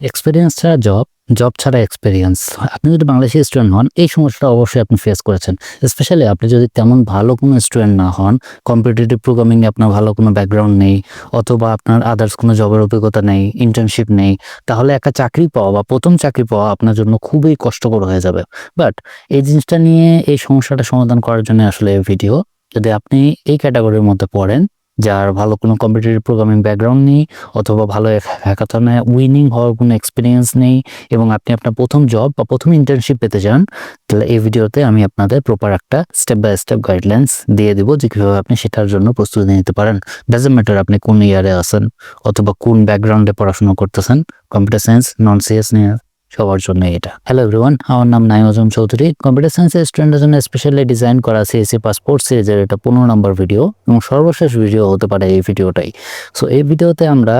Experience ছাড়া job job ছাড়া experience আপনি যদি বাংলাদেশি স্টুডেন্ট হন, এই সমস্যাটা অবশ্যই আপনি ফেস করেছেন। স্পেশালি আপনি যদি তেমন ভালো কোনো স্টুডেন্ট না হন কম্পিটিটিভ প্রোগ্রামিংয়ে আপনার ভালো কোনো ব্যাকগ্রাউন্ড নেই, অথবা আপনার আদার্স কোনো জবের অভিজ্ঞতা নেই ইন্টার্নশিপ নেই, তাহলে একটা চাকরি পাওয়া বা প্রথম চাকরি পাওয়া আপনার জন্য খুবই কষ্টকর হয়ে যাবে। বাট এই জিনিসটা নিয়ে এই সমস্যাটা সমাধান করার জন্য আসলে এই ভিডিও যদি আপনি এই ক্যাটাগরির মধ্যে পড়েন যার ভালো কোনো কম্পিটিটিভ প্রোগ্রামিং ব্যাকগ্রাউন্ড নেই অথবা ভালো হ্যাকাথনে উইনিং হওয়ার কোনো এক্সপিরিয়েন্স নেই এবং আপনি আপনার প্রথম জব বা প্রথম ইন্টার্নশিপ পেতে চান, তাহলে এই ভিডিওতে আমি আপনাদের প্রপার একটা স্টেপ বাই স্টেপ গাইডলাইন্স দিয়ে দিব যে কীভাবে আপনি সেটার জন্য প্রস্তুতি নিতে পারেন। ডাজেন্ট ম্যাটার আপনি কোন ইয়ারে আছেন অথবা কোন ব্যাকগ্রাউন্ডে পড়াশোনা করতেছেন কম্পিউটার সায়েন্স নন সিএস নিয়ে সবার জন্য এটা। হ্যালো এভরিওয়ান আমার নাম নাইম আজম চৌধুরী। কম্পিউটার সায়েন্সের স্টুডেন্টের জন্য স্পেশালি ডিজাইন করা সিএসসি পাসপোর্ট সিরিজের এটা পনেরো নম্বর ভিডিও এবং সর্বশেষ ভিডিও হতে পারে এই ভিডিওটাই সো এই ভিডিওতে আমরা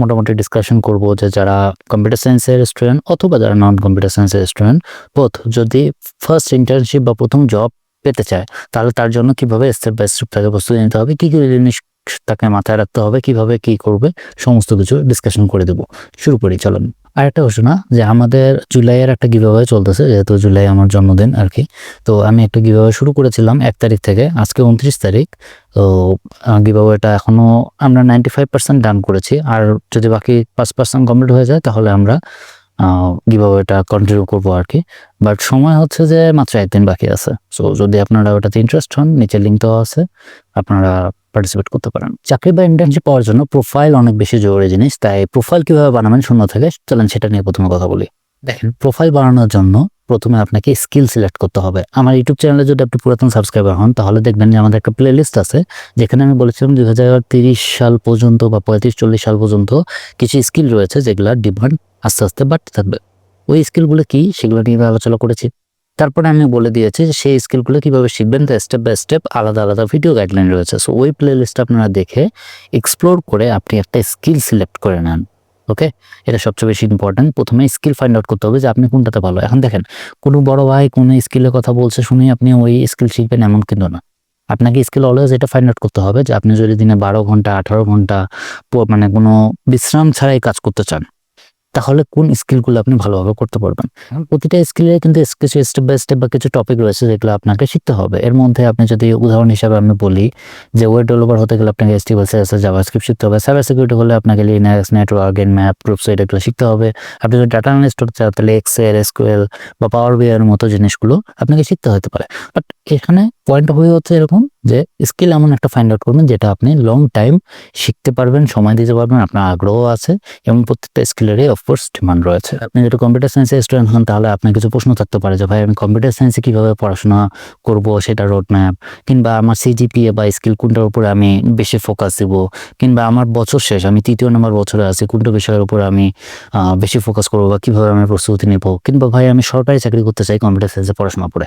মোটামুটি ডিসকাশন করব যে যারা কম্পিউটার সায়েন্সের স্টুডেন্ট অথবা যারা নন কম্পিউটার সায়েন্সের স্টুডেন্ট বোথ যদি ফার্স্ট ইন্টার্নশিপ বা প্রথম জব পেতে চায়, তাহলে তার জন্য কীভাবে স্টেপ বাই স্টেপ তাকে প্রস্তুতি নিতে হবে, কী কী জিনিস তাকে মাথায় রাখতে হবে, কীভাবে কি করবে, সমস্ত কিছু ডিসকাশন করে দেব। শুরু করি, চলুন। আর একটা ঘোষণা যে আমাদের জুলাইয়ের একটা গিভাওয়ে চলতেছে, যেহেতু জুলাই আমার জন্মদিন আর কি তো আমি একটা গিভাওয়ে শুরু করেছিলাম এক তারিখ থেকে, আজকে উনত্রিশ তারিখ। তো গিভাওয়েটা এখনও আমরা নাইনটি ফাইভ পার্সেন্ট ডান করেছি। আর যদি বাকি পাঁচ পার্সেন্ট কমপ্লিট হয়ে যায়, তাহলে আমরা গিভাওয়েটা কন্টিনিউ করব আর কি বাট সময় হচ্ছে যে মাত্র একদিন বাকি আছে। সো যদি আপনারা ওটাতে ইন্টারেস্ট হন, নিচে লিঙ্ক দেওয়া আছে। আপনারা পার্টিসিপেট করতে পারেন। চাকরি বা ইন্টার্নশিপ পাওয়ার জন্য প্রোফাইল অনেক বেশি জরুরি জিনিস, তাই প্রোফাইল কীভাবে বানাবেন শূন্য থেকে, চলেন সেটা নিয়ে প্রথমে কথা বলি। দেখেন প্রোফাইল বানানোর জন্য প্রথমে আপনাকে স্কিল সিলেক্ট করতে হবে। আমার ইউটিউব চ্যানেলে যদি আপনি পুরাতন সাবস্ক্রাইবার হন, তাহলে দেখবেন যে আমাদের একটা প্লে লিস্ট আছে, যেখানে আমি বলেছিলাম দুই সাল পর্যন্ত বা পঁয়ত্রিশ, চল্লিশ সাল পর্যন্ত কিছু স্কিল রয়েছে যেগুলোর ডিমান্ড আস্তে আস্তে বাড়তে থাকবে। ওই স্কিলগুলো কি? সেগুলো নিয়ে আলোচনা করেছি। তারপরে আমি বলে দিয়েছি যে সেই স্কিলগুলো কীভাবে শিখবেন, তো স্টেপ বাই স্টেপ আলাদা আলাদা ভিডিও গাইডলাইন রয়েছে। সো ওই প্লে লিস্টটা আপনারা দেখে এক্সপ্লোর করে আপনি একটা স্কিল সিলেক্ট করে নেন ওকে এটা সবচেয়ে বেশি ইম্পর্টেন্ট প্রথমে স্কিল ফাইন্ড আউট করতে হবে যে আপনি কোনটাতে ভালো। এখন দেখেন, কোনো বড় ভাই কোনো স্কিলের কথা বলছে শুনে আপনি ওই স্কিল শিখবেন এমন কিন্তু না। আপনাকে স্কিল অলওয়েজ এটা ফাইন্ড আউট করতে হবে যে আপনি যদি দিনে বারো ঘণ্টা, আঠারো ঘণ্টা মানে কোনো বিশ্রাম ছাড়াই কাজ করতে চান তাহলে কোন স্কিলগুলো আপনি ভালোভাবে করতে পারবেন? প্রতিটা স্কিলে কিন্তু কিছু স্টেপ বাই স্টেপ বা কিছু টপিক রয়েছে যেগুলো আপনাকে শিখতে হবে। এর মধ্যে আপনি যদি উদাহরণ হিসাবে আমি বলি যে ওয়েব ডেভেলপার হতে গেলে আপনাকে এসটিবল সিএসএস জাভাস্ক্রিপ্ট শিখতে হবে। সাইবার সিকিউরিটি হলে আপনাকে Linux network Nmap group side এগুলো শিখতে হবে। আপনি যদি ডাটা অ্যানালিস্ট হতে চান তাহলে এক্সেল এসকিউএল বা পাওয়ার বিআর মতো জিনিসগুলো আপনাকে শিখতে হতে পারে। বাট এখানে পয়েন্ট হয়ে হচ্ছে এরকম যে স্কিল এমন একটা ফাইন্ড আউট করবেন যেটা আপনি লং টাইম শিখতে পারবেন, সময় দিতে পারবেন, আপনার আগ্রহ আছে এবং প্রত্যেকটা স্কিলেরই অফকোর্স ডিমান্ড রয়েছে। আপনি যদি কম্পিউটার সায়েন্সের স্টুডেন্ট হন, তাহলে আপনার কিছু প্রশ্ন থাকতে পারে যে, ভাই, আমি কম্পিউটার সায়েন্সে কীভাবে পড়াশোনা করব? সেটা রোড ম্যাপ কিংবা আমার সিজিপিএ বা স্কিল কোনটার উপরে আমি বেশি ফোকাস দেব? কিংবা আমার বছর শেষ, আমি তৃতীয় নম্বর বছরে আছি, কোনটা বিষয়ের উপরে আমি বেশি ফোকাস করব বা কীভাবে আমি প্রস্তুতি নেব? কিংবা, ভাই, আমি সরকারি চাকরি করতে চাই কম্পিউটার সায়েন্সে পড়াশোনা করে।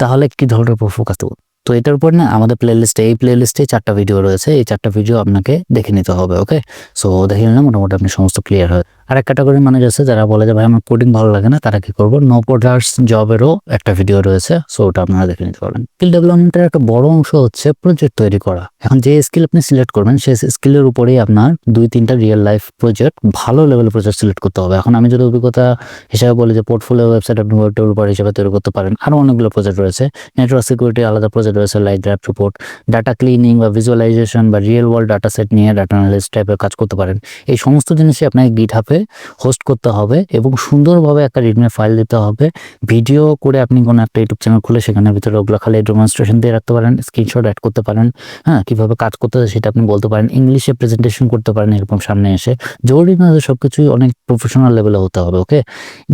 তাহলে কি ধরনের ফোকাস দেবো? তো এটার উপর না আমাদের প্লে লিস্টে এই প্লে লিস্টে চারটা ভিডিও রয়েছে। এই চারটা ভিডিও আপনাকে দেখে নিতে হবে ওকে সো দেখে নিলে মোটামুটি আপনি সমস্ত ক্লিয়ার হয় আর এক ক্যাটাগরি মানুষ আছে যারা বলে যে, ভাই, আমার কোডিং ভালো লাগে না, তারা কি করব? নো প্রোডাক্টস জবেরও একটা ভিডিও রয়েছে সো ওটা আপনারা দেখে নিতে পারবেন। স্কিল ডেভেলপমেন্টের একটা বড় অংশ হচ্ছে প্রজেক্ট তৈরি করা। এখন যে স্কিল আপনি সিলেক্ট করবেন, সেই স্কিলের উপরেই আপনার দুই তিনটা রিয়েল লাইফ প্রজেক্ট ভালো লেভেলের প্রজেক্ট সিলেক্ট করতে হবে। এখন আমি যদি অভিজ্ঞতা হিসাবে বলি যে পোর্টফোলিও ওয়েবসাইট আপনি ওয়েব ডেভেলপার হিসেবে তৈরি করতে পারেন, আরও অনেকগুলো প্রজেক্ট রয়েছে। নেটওয়ার্ক সিকিউরিটি আলাদা প্রজেক্ট রয়েছে like draft report data cleaning বা ভিজুয়ালাইজেশন বা রিয়েল ওয়ার্ল্ড ডাটা সেট নিয়ে ডাটা অ্যানালিস্ট টাইপের কাজ করতে পারেন। এই সমস্ত জিনিসই আপনাকে গিট হাফে হোস্ট করতে হবে এবং সুন্দরভাবে একটা রিডমে ফাইল দিতে হবে। ভিডিও করে আপনি কোনো একটা ইউটিউব চ্যানেল খুলে সেখানের ভিতরে ওগুলো খালি ডেমনস্ট্রেশন দিয়ে রাখতে পারেন স্ক্রিনশট অ্যাড করতে পারেন হ্যাঁ কীভাবে কাজ করতে হয় সেটা আপনি বলতে পারেন ইংলিশে প্রেজেন্টেশন করতে পারেন এরকম সামনে এসে। জরুরি না সব কিছুই অনেক প্রফেশনাল লেভেলে হতে হবে ওকে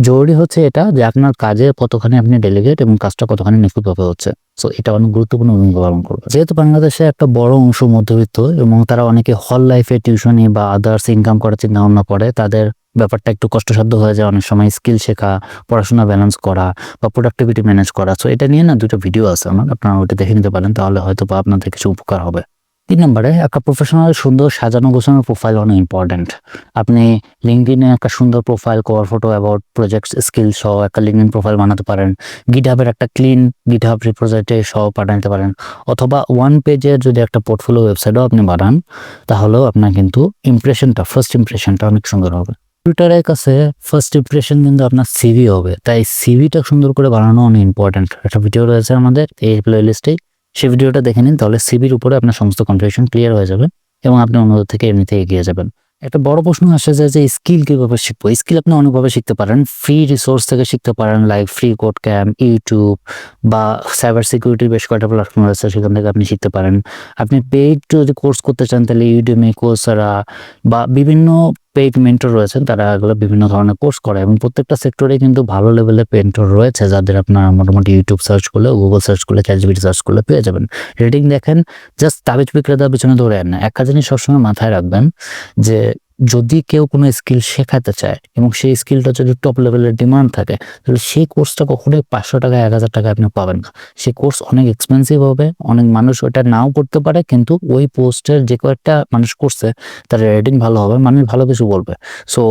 জরুরি হচ্ছে এটা যে আপনার কাজে কতখানি আপনি ডেলিগেট এবং কাজটা কতখানি নিখুঁতভাবে হচ্ছে। সো এটা অনেক গুরুত্বপূর্ণ ভূমিকা পালন করবে। যেহেতু বাংলাদেশে একটা বড় অংশ মধ্যবিত্ত এবং তারা অনেকে হল লাইফে টিউশনি বা আদার্স ইনকাম করার চিন্তা ভাবনা করে, তাদের ব্যাপারটা একটু কষ্টসাধ্য হয়ে যায় অনেক সময় স্কিল শেখা, পড়াশোনা ব্যালেন্স করা বা প্রোডাক্টিভিটি ম্যানেজ করা। সো এটা নিয়ে না দুটো ভিডিও আছে আমার, আপনারা ওটা দেখে নিতে পারেন, তাহলে হয়তো বা আপনাদের কিছু উপকার হবে। তিন নম্বরে, একটা প্রফেশনাল সুন্দর সাজানো গোছানো প্রোফাইল অনেক ইম্পর্ট্যান্ট আপনি লিঙ্কডিনে একটা সুন্দর profile cover photo about project skill সহ একটা লিঙ্কডিন প্রোফাইল বানাতে পারেন। গিটহাবের একটা ক্লিন গিটহাব রিপ্রোজেক্টে সহ পাঠাতে পারেন। অথবা ওয়ান পেজের যদি একটা পোর্টফোলিও ওয়েবসাইটও আপনি বানান, তাহলেও আপনার কিন্তু ইমপ্রেশনটা ফার্স্ট ইমপ্রেশনটা অনেক সুন্দর হবে। রিক্রুটারের কাছে ফার্স্ট ইমপ্রেশন কিন্তু আপনার সিভি হবে। তাই সিভিটা সুন্দর করে বানানো অনেক ইম্পর্ট্যান্ট একটা ভিডিও রয়েছে আমাদের, এই প্লে লিস্টেই সেই ভিডিওটা দেখে নিন, তাহলে সিভির উপরে আপনার সমস্ত কনফিউশন ক্লিয়ার হয়ে যাবে এবং আপনি অন্যদের থেকে এমনিতে এগিয়ে যাবেন। একটা বড় প্রশ্ন আসে যায় যে স্কিল কীভাবে শিখব? স্কিল আপনি অনেকভাবে শিখতে পারেন। ফ্রি রিসোর্স থেকে শিখতে পারেন like free code camp YouTube বা সাইবার সিকিউরিটির বেশ কয়েকটা প্ল্যাটফর্ম রয়েছে সেখান থেকে আপনি শিখতে পারেন। আপনি পেইড যদি কোর্স করতে চান, তাহলে ইউডিমি কোর্সারা বা বিভিন্ন পেইড মেন্টর রয়েছেন, তারা এগুলো বিভিন্ন ধরনের কোর্স করে এবং প্রত্যেকটা সেক্টরে কিন্তু ভালো লেভেলের পেন্টর রয়েছে যাদের আপনার মোটামুটি ইউটিউব সার্চ করলে গুগল সার্চ করলে চ্যাটজিপিটি সার্চ করলে পেয়ে যাবেন। রেটিং দেখেন জাস্ট তাবিজ বিক্রেতার পিছনে ধরে আন একটা জিনিস সবসময় মাথায় রাখবেন যে যদি কেউ কোনো স্কিল শেখাতে চায় এবং সেই স্কিলটা যদি টপ লেভেলের ডিমান্ড থাকে, তাহলে সেই কোর্সটা কখনোই পাঁচশো টাকা, এক হাজার টাকা আপনি পাবেন না। সেই কোর্স অনেক এক্সপেন্সিভ হবে, অনেক মানুষ ওটা নাও করতে পারে, কিন্তু ওই পোস্টের যে কয়েকটা মানুষ করছে, তার রেটিং ভালো হবে, মানুষ ভালো কিছু বলবে। সো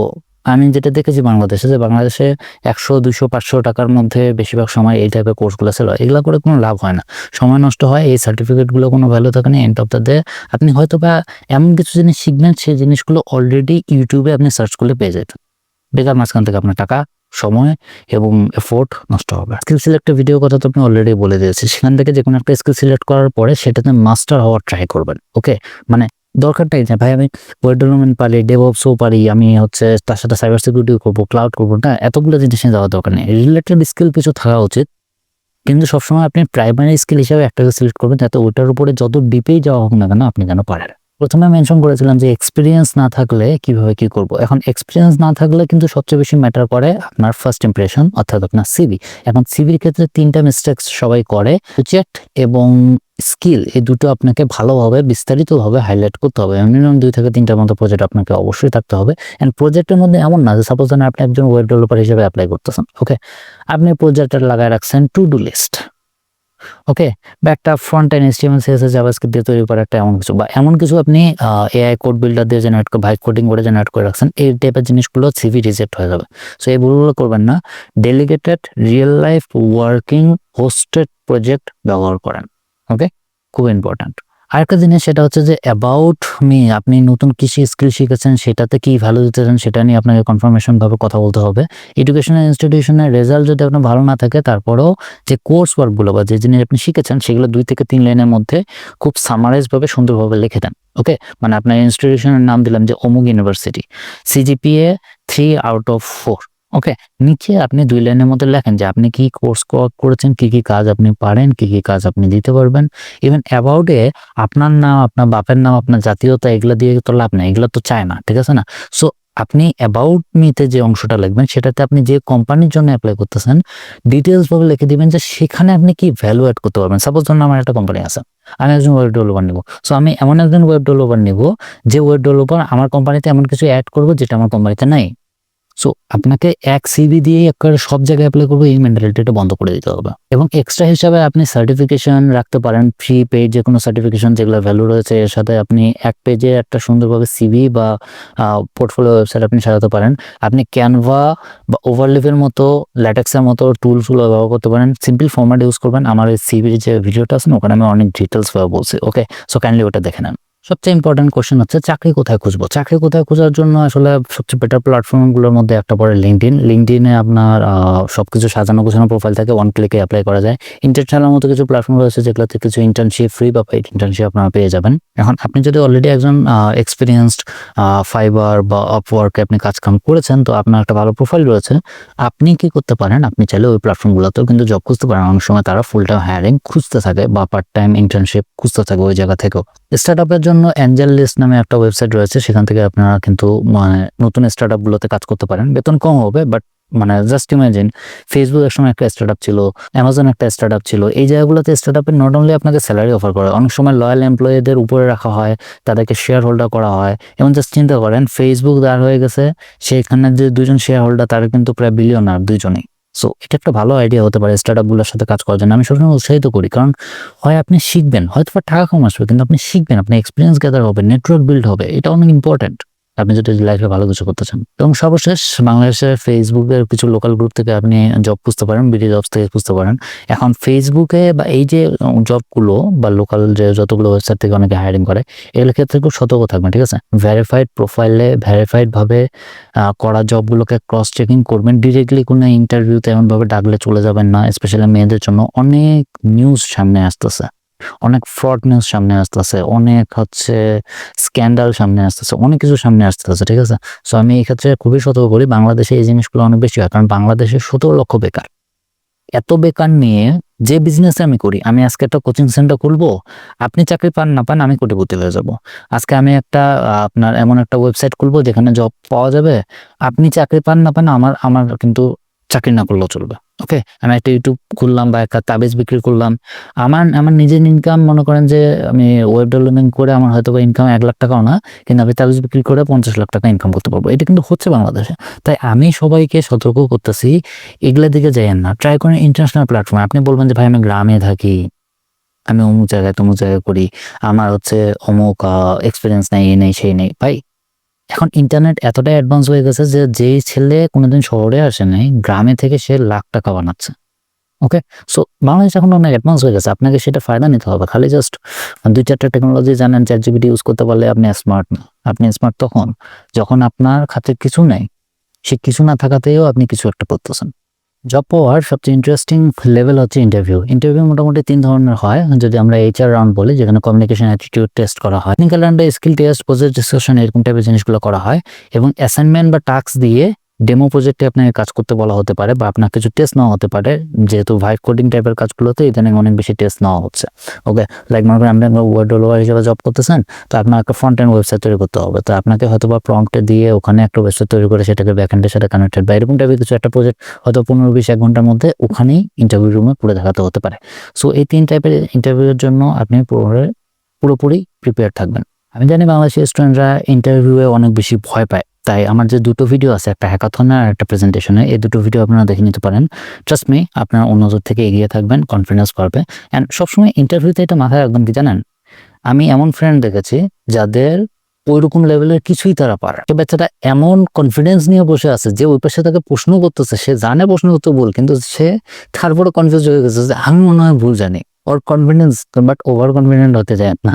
আমি যেটা দেখেছি বাংলাদেশে যে বাংলাদেশে একশো দুশো পাঁচশো টাকার মধ্যে বেশিরভাগ সময় এই টাইপের কোর্সগুলো ছিল এগুলো করে কোনো লাভ হয় না। সময় নষ্ট হয়, এই সার্টিফিকেটগুলো কোনো ভ্যালু থাকে না এন্ড অফ দ্য ডে আপনি হয়তো বা এমন কিছু জিনিস শিখবেন, সেই জিনিসগুলো অলরেডি ইউটিউবে আপনি সার্চ করলে পেয়ে যেতেন বেকার মাঝখান থেকে আপনার টাকা, সময় এবং এফোর্ট নষ্ট হবে। স্কিল সিলেক্টের ভিডিও কথা তো আপনি অলরেডি বলে দিয়েছি সেখান থেকে যে কোনো একটা স্কিল সিলেক্ট করার পরে সেটাতে মাস্টার হওয়ার ট্রাই করবেন ওকে মানে দরকারটাই না ভাই, আমি ওয়েব ডেভেলপমেন্ট পারি ডেভঅপসও পারি, আমি হচ্ছে তার সাথে সাইবার সিকিউরিটিও করব ক্লাউড করব, না, এতগুলো জিনিস নিয়ে যাওয়ার দরকার নেই। রিলেটেড স্কিল কিছু থাকা উচিত, কিন্তু সবসময় আপনি প্রাইমারি স্কিল হিসাবে একটাকে সিলেক্ট করবেন, যাতে ওটার উপরে যত ডিপেই যাওয়া হোক না কেন, আপনি যেন পারেন। প্রথমে মেনশন করেছিলাম যে এক্সপিরিয়েন্স না থাকলে কীভাবে কি করব। এখন এক্সপিরিয়েন্স না থাকলে কিন্তু সবচেয়ে বেশি ম্যাটার করে আপনার ফার্স্ট ইমপ্রেশন অর্থাৎ আপনার সিভি এখন সিভির ক্ষেত্রে তিনটা মিস্টেক্স সবাই করে প্রজেক্ট এবং স্কিল এই দুটো আপনাকে ভালোভাবে, বিস্তারিতভাবে হাইলাইট করতে হবে। মিনিমাম দুই থেকে তিনটার মতো প্রজেক্ট আপনাকে অবশ্যই থাকতে হবে। অ্যান্ড প্রজেক্টের মধ্যে এমন না যে সাপোজ আপনি একজন ওয়েব ডেভেলপার হিসেবে অ্যাপ্লাই করতেছেন ওকে আপনি প্রজেক্টের লাগায় রাখছেন টু ডু লিস্ট ওকে বা একটা front end HTML CSS JavaScript দিয়ে তৈরি করা একটা এমন কিছু বা এমন কিছু আপনি এআই কোড বিল্ডার দিয়ে জেনারেট করে ভাই কোডিং করে জেনারেট করে রাখছেন, এই টাইপের জিনিসগুলো সিভি রিজেক্ট হয়ে যাবে। সো এই ভুলগুলো করবেন না। Delegated real life working hosted project ব্যবহার করেন। ওকে খুব ইম্পর্ট্যান্ট আরেকটা জিনিস সেটা হচ্ছে যে অ্যাবাউট মি আপনি নতুন কৃষি স্কিল শিখেছেন, সেটাতে কি ভ্যালু দিতেছেন সেটা নিয়ে আপনাকে কনফার্মেশনভাবে কথা বলতে হবে। এডুকেশনাল ইনস্টিটিউশনের রেজাল্ট যদি আপনার ভালো না থাকে, তারপরেও যে কোর্স ওয়ার্কগুলো বা যে জিনিস আপনি শিখেছেন, সেগুলো দুই থেকে তিন লাইনের মধ্যে খুব সামারাইজ ভাবে সুন্দরভাবে লিখে দেন ওকে মানে আপনার ইনস্টিটিউশনের নাম দিলাম যে অমুক university CGPA three out of four okay নিচে আপনি দুই লাইনের মধ্যে লেখেন যে আপনি কি কোর্স করেছেন, কি কি কাজ আপনি পারেন, কি কি কাজ আপনি দিতে পারবেন। ইভেন অ্যাবাউটে আপনার নাম, আপনার বাপের নাম, আপনার জাতীয়তা, এগুলো দিয়ে তো লাভ নেই, এগুলো তো চায় না, ঠিক আছে না? সো আপনি অ্যাবাউট মিতে যে অংশটা লিখবেন, সেটাতে আপনি যে কোম্পানির জন্য অ্যাপ্লাই করতেছেন ডিটেলস ভাবে লিখে দিবেন যে সেখানে আপনি কি ভ্যালু অ্যাড করতে পারবেন। সাপোজ ধরুন আমার একটা কোম্পানি আছে, আমি একজন ওয়েব ডেভেলপার নিব। সো আমি এমন একজন ওয়েব ডেভেলপার নিব, যে ওয়েব ডেভেলপার আমার কোম্পানিতে এমন কিছু অ্যাড করব যেটা আমার কোম্পানিতে নাই। সো আপনাকে এক সিভি দিয়ে একবারে সব জায়গায় অ্যাপ্লাই করব, এই মেন্টালিটিটা বন্ধ করে দিতে হবে। এবং এক্সট্রা হিসাবে আপনি সার্টিফিকেশন রাখতে পারেন ফ্রি পেজ যে কোনো সার্টিফিকেশন যেগুলো ভ্যালু রয়েছে, এর সাথে আপনি এক পেজে একটা সুন্দরভাবে সিভি বা পোর্টফোলিও ওয়েবসাইট আপনি সাজাতে পারেন। আপনি ক্যানভা বা ওভারলিভের মতো ল্যাটেক্সের মতো টুলসগুলো ব্যবহার করতে পারেন। সিম্পল ফর্ম্যাট ইউজ করবেন। আমার এই সিভির যে ভিডিওটা আছে ওখানে আমি অনেক ডিটেলস বলছি ওকে সো কাইন্ডলি ওটা দেখে নেন। সবচেয়ে ইম্পর্টেন্ট কোশ্চেন হচ্ছে চাকরি কোথায় খুঁজবো? চাকরি কোথায় খোঁজার জন্য আসলে সবচেয়ে বেটার প্ল্যাটফর্মগুলোর মধ্যে একটা পড়ে লিঙ্কডিন লিঙ্কডিনে আপনার সবকিছু সাজানো গোছানো প্রোফাইল থাকে ওয়ান ক্লিকে অ্যাপ্লাই করা যায়। ইন্টারন্যাশনাল মতো কিছু প্ল্যাটফর্ম রয়েছে যেগুলোতে কিছু ইন্টার্নশিপ ফ্রি বা পেইড ইন্টার্নশিপ আপনারা পেয়ে যাবেন। এখন আপনি যদি অলরেডি একজন এক্সপিরিয়েন্সড ফাইবার বা আপওয়ার্কে আপনি কাজ কাম করেছেন, তো আপনার একটা ভালো প্রোফাইল রয়েছে। আপনি কি করতে পারেন? আপনি চাইলে ওই প্ল্যাটফর্মগুলোতেও কিন্তু জব খুঁজতে পারেন। অনেক সময় তারা ফুল টাইম হায়ারিং খুঁজতে থাকে বা পার্ট টাইম ইন্টার্নশিপ খুঁজতে থাকে ওই জায়গা থেকেও। স্টার্ট আপের জন্য অ্যাঞ্জেল লিস্ট নামে একটা ওয়েবসাইট রয়েছে, সেখান থেকে আপনারা কিন্তু মানে নতুন স্টার্ট আপগুলোতে কাজ করতে পারেন। বেতন কম হবে বাট মানে জাস্ট ইমাজিন ফেসবুক এক সময় একটা স্টার্ট ছিল অ্যামাজন একটা স্টার্ট আপ ছিল, এই জায়গাগুলোতে স্টার্ট আপে নট অনলি আপনাকে স্যালারি অফার করে, অনেক সময় লয়াল এমপ্লয়ীদের উপরে রাখা হয়, তাদেরকে শেয়ার হোল্ডার করা হয়, এবং জাস্ট চিন্তা করেন ফেসবুক দাঁড় হয়ে গেছে, সেখানে যে দুজন শেয়ার হোল্ডার তারা কিন্তু প্রায় বিলিয়নার দুইজনেই সো এটা একটা ভালো আইডিয়া হতে পারে স্টার্ট আপগুলোর সাথে কাজ করার জন্য। আমি সবসময় উৎসাহিত করি, কারণ হয় আপনি শিখবেন হয়তো টাকা কম আসবে কিন্তু আপনি শিখবেন, আপনি এক্সপিরিয়েন্স গ্যাদার হবে নেটওয়ার্ক বিল্ড হবে, এটা অনেক ইম্পর্টেন্ট আপনি যদি লাইফে ভালো কিছু করতে চান। এবং সর্বশেষ বাংলাদেশের ফেসবুকের কিছু লোকাল গ্রুপ থেকে আপনি জব খুঁজতে পারেন বিডি জবস থেকে খুঁজতে পারেন। এখন ফেসবুকে বা এই যে জবগুলো বা লোকাল যে যতগুলো ওয়েবসাইট থেকে অনেকে হায়ারিং করে, এগুলোর ক্ষেত্রে খুব সতর্ক থাকবেন, ঠিক আছে? ভেরিফাইড প্রোফাইলে ভেরিফাইড ভাবে করা জবগুলোকে ক্রস চেকিং করবেন। ডিরেক্টলি কোনো ইন্টারভিউতে এমনভাবে ডাকলে চলে যাবেন না স্পেশালি মেয়েদের জন্য। অনেক নিউজ সামনে আসতেছে। অনেক ফ্রড নিউজ সামনে আসতেছে, অনেক হচ্ছে স্ক্যান্ডাল সামনে আসতেছে, অনেক কিছু সামনে আসতেছে, ঠিক আছে? সো আমি এই ক্ষেত্রে খুবই সতর্ক করি, বাংলাদেশে এই জিনিসগুলো অনেক বেশি হয়, কারণ বাংলাদেশে সতেরো লক্ষ বেকার। এত বেকার নিয়ে যে বিজনেস আমি করি, আমি আজকে একটা কোচিং সেন্টার খুলবো, আপনি চাকরি পান না পান আমি কোটিপতি হয়ে যাব। আজকে আমি একটা আপনার এমন একটা ওয়েবসাইট খুলবো, যেখানে জব পাওয়া যাবে, আপনি চাকরি পান না পান আমার আমার কিন্তু চাকরি না করলেও চলবে। ওকে, আমি একটা ইউটিউব খুললাম বা একটা তাবিজ বিক্রি করলাম। আমার আমার নিজের ইনকাম মনে করেন যে আমি ওয়েব ডেভেলপমেন্ট করে আমার হয়তো ইনকাম এক লাখ টাকাও না, কিন্তু আমি তাবিজ বিক্রি করে পঞ্চাশ লাখ টাকা ইনকাম করতে পারব। এটা কিন্তু হচ্ছে বাংলাদেশে। তাই আমি সবাইকে সতর্ক করতেছি, এগুলোর দিকে যাইয়েন না। ট্রাই করেন ইন্টারন্যাশনাল প্ল্যাটফর্মে আপনি বলবেন যে, ভাই, আমি গ্রামে থাকি, আমি অমুক জায়গায় তমুক জায়গায় করি, আমার হচ্ছে অমুক এক্সপিরিয়েন্স নেই, এই নেই, সেই নেই। ভাই এখন ইন্টারনেট এতটাই অ্যাডভান্স হয়ে গেছে যে যেই ছেলে কোনোদিন শহরে আসে নাই, গ্রামে থেকে সে লাখ টাকা বানাচ্ছে ওকে সো বাংলাদেশ এখন অনেক অ্যাডভান্স হয়ে গেছে, আপনাকে সেটা ফায়দা নিতে হবে। খালি জাস্ট দুই চারটা টেকনোলজি জানেন চ্যাট জিবিটি ইউজ করতে পারলে আপনি স্মার্ট না। আপনি স্মার্ট তখন, যখন আপনার খাতে কিছু নেই, সে কিছু না থাকাতেও আপনি কিছু একটা করতেছেন। জব পাওয়ার সবচেয়ে ইন্টারেস্টিং লেভেল হচ্ছে ইন্টারভিউ ইন্টারভিউ মোটামুটি তিন ধরনের হয়, যদি আমরা এইচআর রাউন্ড বলি, যেখানে কমিউনিকেশন অ্যাটিটিউড টেস্ট করা হয়। টেকনিক্যাল রাউন্ডে স্কিল টেস্ট প্রজেক্ট ডিসকাশন এরকম টাইপের জিনিসগুলো করা হয়। এবং অ্যাসাইনমেন্ট বা টাস্ক দিয়ে ডেমো প্রজেক্টে আপনাকে কাজ করতে বলা হতে পারে বা আপনার কিছু টেস্ট নেওয়া হতে পারে। যেহেতু ভাইট কোডিং টাইপের কাজগুলোতে ইদানিং অনেক বেশি টেস্ট নেওয়া হচ্ছে। ওকে লাইক মনে করেন আপনি ওয়ার্ড ডেভেলপার হিসেবে জব করতেছেন, তো আপনার একটা ফ্রন্ট এন্ড ওয়েবসাইট তৈরি করতে হবে। তো আপনাকে হয়তো বা প্রম্পটে দিয়ে ওখানে একটা ওয়েবসাইট তৈরি করে সেটাকে ব্যাকএন্ডের সাথে কানেক্টেড বা এরকম টাইপের কিছু একটা প্রজেক্ট হয়তো পনেরো বিশ এক ঘণ্টার মধ্যে ওখানেই ইন্টারভিউ রুমে পুরো দেখাতে হতে পারে। সো এই তিন টাইপের ইন্টারভিউর জন্য আপনি পুরো- পুরোপুরি প্রিপেয়ার থাকবেন। আমি জানি বাংলাদেশি স্টুডেন্টরা ইন্টারভিউয়ে অনেক বেশি ভয় পায়। তাই আমার যে দুটো ভিডিও আছে, একটা হ্যাকাথনের আর একটা প্রেজেন্টেশনে এই দুটো ভিডিও আপনারা দেখে নিতে পারেন। ট্রাস্ট মি আপনার অন্যদের থেকে এগিয়ে থাকবেন কনফিডেন্স বাড়বে। অ্যান্ড সবসময় ইন্টারভিউতে এটা মাথায় রাখবেন কি জানেন? আমি এমন ফ্রেন্ড দেখেছি যাদের ওইরকম লেভেলের কিছুই তারা পারে সে বাচ্চাটা এমন কনফিডেন্স নিয়ে বসে আছে যে ওই পাশে তাকে প্রশ্ন করতেছে, সে জানে প্রশ্ন করতে ভুল, কিন্তু সে তারপরে কনফিউজ হয়ে গেছে যে আমি মনে হয় ভুল জানি। ওর কনফিডেন্স বাট ওভার কনফিডেন্ট হতে যায় না।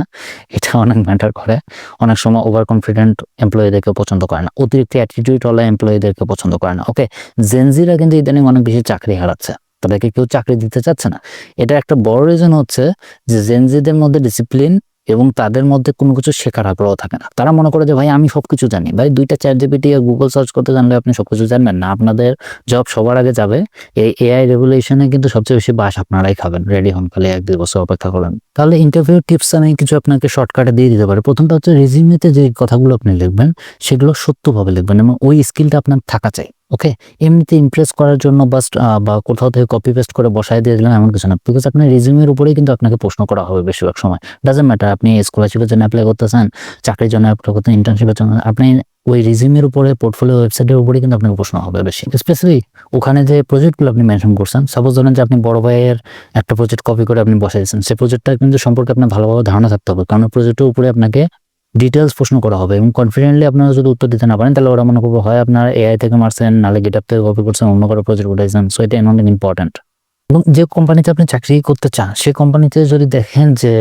এটা অনেক ম্যাটার করে। অনেক সময় ওভার কনফিডেন্ট এমপ্লয়ীদেরকে পছন্দ করে না। অতিরিক্ত অ্যাটিটিউড ওলা এমপ্লয়ীদেরকে পছন্দ করে না। ওকে জেনজিরা কিন্তু ইদানিং অনেক বেশি চাকরি হারাচ্ছে। তাদেরকে কেউ চাকরি দিতে চাচ্ছে না। এটা একটা বড় রিজন হচ্ছে যে জেনজিদের মধ্যে ডিসিপ্লিন এবং তাদের মধ্যে কোনো কিছু শেখার আগ্রহ থাকে না। তারা মনে করে যে, ভাই, আমি সব কিছু জানি। ভাই, দুইটা চ্যাট জিপিটি আর গুগল সার্চ করতে জানলে আপনি সব কিছু জানবেন না। আপনাদের জব সবার আগে যাবে। এই এআই রেগুলেশনে কিন্তু সবচেয়ে বেশি বাস আপনারাই খাবেন। রেডি হন, খালি এক দুই বছর অপেক্ষা করেন। তাহলে ইন্টারভিউ টিপস আমি কিছু আপনাকে শর্টকাটে দিয়ে দিতে পারি। প্রথমটা হচ্ছে রেজিউমেতে যে কথাগুলো আপনি লিখবেন, সেগুলো সত্যভাবে লিখবেন এবং ওই স্কিলটা আপনার থাকা চাই। ওকে এমনিতে ইমপ্রেস করার জন্য বাস্ট বা কোথাও থেকে কপি পেস্ট করে বসায় দিয়ে দিলাম এমন কিছু না। বিকজ আপনার রেজিউমের উপরেই কিন্তু আপনাকে প্রশ্ন করা হবে বেশিরভাগ সময়। ডাজেন্ট ম্যাটার আপনি স্কলারশিপের জন্য অ্যাপ্লাই করতেছেন, চাকরির জন্য অ্যাপ্লাই করতেন ইন্টার্নশিপের জন্য, আপনি ওই রিজিউমের উপরে পোর্টফোলিও ওয়েবসাইটের উপরে কিন্তু আপনাকে প্রশ্ন হবে বেশি। স্পেসিফিক ওখানে যে প্রজেক্টগুলো আপনি মেনশন করছেন সাপোজ ধরেন যে আপনি বড় ভাইয়ের একটা প্রজেক্ট কপি করে আপনি বসাই দিয়েছেন সেই প্রজেক্টটা কিন্তু সম্পর্কে আপনার ভালোভাবে ধারণা থাকতে হবে। কারণ প্রজেক্টের উপরে আপনাকে ডিটেলস প্রশ্ন করা হবে এবং কনফিডেন্টলি আপনারা যদি উত্তর দিতে না পারেন, তাহলে ওরা মনে করব, হয় আপনার এআই থেকে মারছেন নাহলে গেট আপ থেকে কপি করছেন, অন্য কারও প্রজেক্ট উঠাইছেন। সো এটা অনেক ইম্পর্টেন্ট এবং যে কোম্পানিতে আপনি চাকরি করতে চান সেই কোম্পানিতে যদি দেখেন যে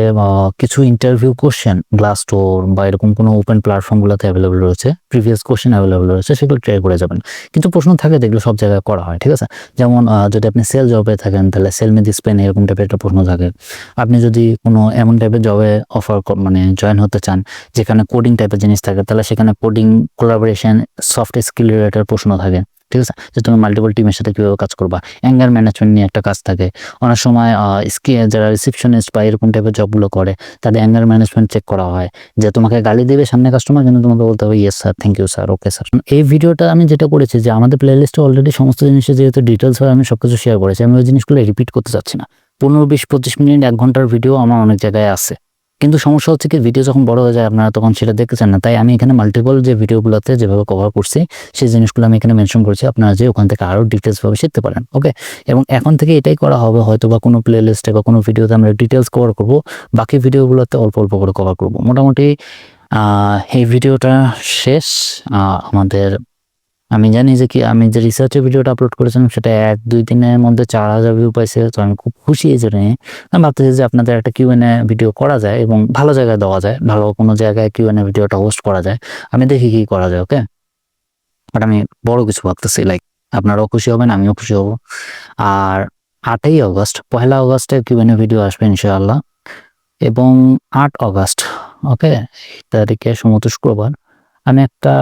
কিছু ইন্টারভিউ কোশ্চেন গ্লাস স্টোর বা এরকম কোনো ওপেন প্ল্যাটফর্মগুলোতে অ্যাভেলেবল রয়েছে প্রিভিয়াস কোশ্চেন অ্যাভেলেবল রয়েছে, সেগুলো ট্রাই করে যাবেন। কিন্তু প্রশ্ন থাকে যেগুলো সব জায়গায় করা হয়, ঠিক আছে? যেমন যদি আপনি সেল জবে থাকেন, তাহলে সেল মেদি স্পেন এরকম টাইপের একটা প্রশ্ন থাকে। আপনি যদি কোনো এমন টাইপের জবে অফার মানে জয়েন হতে চান, যেখানে কোডিং টাইপের জিনিস থাকে, তাহলে সেখানে coding collaboration soft skill related প্রশ্ন থাকে। ঠিক আছে? যে তুমি মাল্টিপল টিমের সাথে কীভাবে কাজ করবা? অ্যাঙ্গার ম্যানেজমেন্ট নিয়ে একটা কাজ থাকে। অনেক সময় স্কি যারা রিসেপশনিস্ট বা এরকম টাইপের জবগুলো করে, তাদের অ্যাঙ্গার ম্যানেজমেন্ট চেক করা হয়। যে তোমাকে গালি দেবে সামনে কাস্টমার কিন্তু তোমাকে বলতে হবে yes sir thank you sir okay sir এই ভিডিওটা আমি যেটা করেছি, যে আমাদের প্লে লিস্টে অলরেডি সমস্ত জিনিসের যেহেতু ডিটেলস হয়, আমি সব কিছু শেয়ার করেছি। আমি ওই জিনিসগুলো রিপিট করতে চাচ্ছি না। পনেরো, বিশ, পঁচিশ মিনিট, এক ঘণ্টার ভিডিও আমার অনেক জায়গায় আছে। কিন্তু সমস্যা হচ্ছে কি ভিডিও যখন বড় হয়ে যায়, আপনারা তখন সেটা দেখতে চান না। তাই আমি এখানে মাল্টিপল যে ভিডিওগুলোতে যেভাবে কভার করছি, সেই জিনিসগুলো আমি এখানে মেনশন করছি। আপনারা যে ওখান থেকে আরও ডিটেলস ভাবে শিখতে পারেন ওকে এবং এখন থেকে এটাই করা হবে, হয়তো বা কোনো প্লে লিস্টে বা কোনো ভিডিওতে আমরা ডিটেলস কভার করব, বাকি ভিডিওগুলোতে অল্প অল্প করে কভার করব। মোটামুটি এই ভিডিওটা শেষ আমাদের আমি জানি যে কি, আমি যে রিসার্চের ভিডিওটা আপলোড করেছিলাম, সেটা এক, দুই দিনের মধ্যে চার হাজার ভিউ পাইছে, তো আমি খুব খুশি এই জন্য। আমি ভাবতেছি যে আপনাদের একটা কিউএনএ ভিডিও করা যায় এবং ভালো জায়গায় দেওয়া যায়, ভালো কোনো জায়গায় কিউএনএ ভিডিওটা হোস্ট করা যায়। আমি দেখি কি করা যায় ওকে বাট আমি বড় কিছু ভাবতেছি লাইক আপনারাও খুশি হবেন, আমিও খুশি হব। আর আটই অগস্ট পয়লা অগস্টে কিউএনএ ভিডিও আসবে, ইনশাআল্লাহ। এবং আট অগস্ট ওকে তারিখে সমুদ্র শুক্রবার। আমি একটা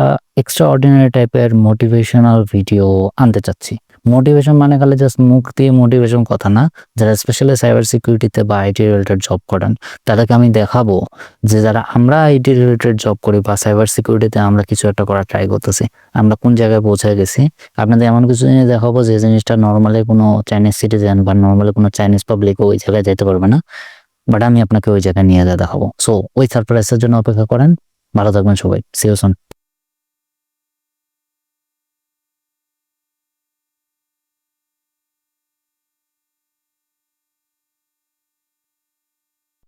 এক্সট্রা অর্ডিনারি টাইপের মোটিভেশনাল ভিডিও আনতে চাচ্ছি। মোটিভেশন মানে খালি জাস্ট মুখ দিয়ে মোটিভেশন কথা না। যারা স্পেশালি সাইবার সিকিউরিটিতে বা আইটি রিলেটেড জব করেন, তাদেরকে আমি দেখাবো যে যারা আমরা আইটি রিলেটেড জব করি বা সাইবার সিকিউরিটিতে আমরা কিছু একটা করার ট্রাই করতেছি, আমরা কোন জায়গায় পৌঁছে গেছি। আপনাদের এমন কিছু জিনিস দেখাবো যে জিনিসটা নর্মালি কোনো চাইনিজ সিটিজেন বা নর্মালি কোনো চাইনিজ পাবলিক ওই জায়গায় যেতে পারবে না। বাট আমি আপনাকে ওই জায়গায় নিয়ে যা দেখাবো। সো ওই সারপ্রাইজের জন্য অপেক্ষা করেন। ভালো থাকবেন সবাই। সিওসন